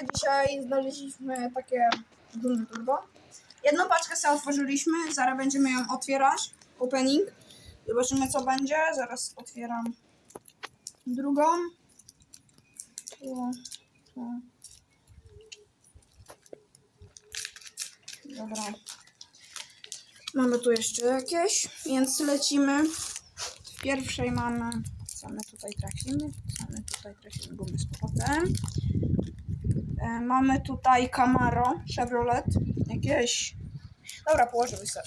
Dzisiaj znaleźliśmy takie duże turbo. Jedną paczkę sobie otworzyliśmy, zaraz będziemy ją otwierać. Opening. Zobaczymy co będzie. Zaraz otwieram drugą. Tu, tu. Dobra. Mamy tu jeszcze jakieś, więc lecimy. W pierwszej mamy, co my tutaj trafimy, co my tutaj trafimy, gumy z powrotem. E, mamy tutaj Camaro Chevrolet, jakieś, dobra położę prostu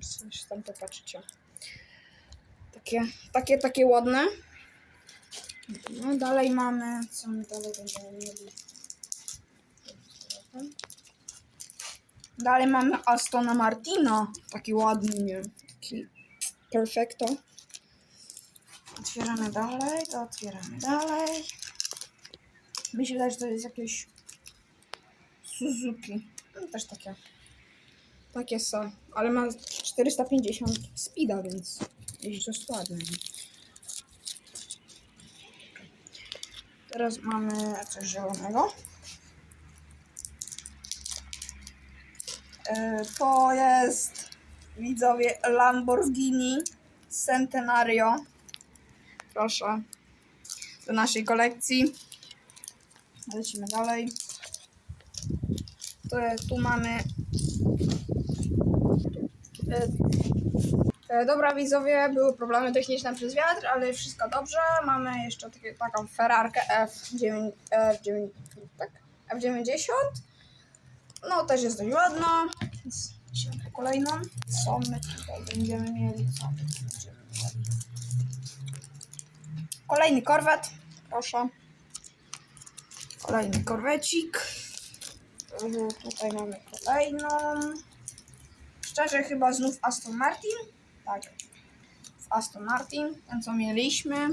sobie tam popatrzycie. Takie, takie, takie ładne. No, dalej mamy, co my dalej będziemy mieli? Dalej mamy Astona Martina. Taki ładny, nie? Taki perfecto. Otwieramy dalej, to otwieramy dalej. Mi się wydaje, że to jest jakieś Suzuki. No, też takie. Takie są. Ale ma 450 speeda, więc jeździ dość ładnie. Teraz mamy coś zielonego. E, To jest widzowie Lamborghini Centenario. Proszę. Do naszej kolekcji. Lecimy dalej. To, tu mamy. E, e, Dobra widzowie, były problemy techniczne przez wiatr, ale wszystko dobrze. Mamy jeszcze takie, taką Ferrarkę F9, F9, tak, F90. No też jest dość ładna. Kolejną. Co my tutaj będziemy mieli? Co będziemy mieli? Kolejny korwet. Proszę. Kolejny korwecik. Mhm, Tutaj mamy kolejną. Szczerze chyba znów Aston Martin. Tak. W Aston Martin. Ten co mieliśmy.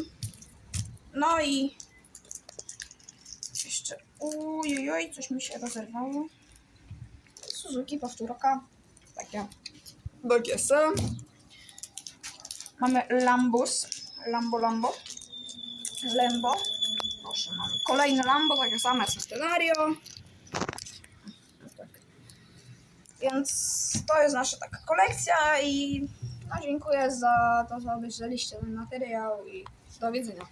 No i jeszcze. Ujojoj, coś mi się rozerwało. Suzuki powtórka. Takie. Takie są. Mamy Lambus. Lambo Lambo. Lembo. Proszę, mamy kolejne Lambo, takie same scenario. Tak. Więc to jest nasza taka kolekcja i no, dziękuję za to, że obejrzeliście ten materiał i do widzenia.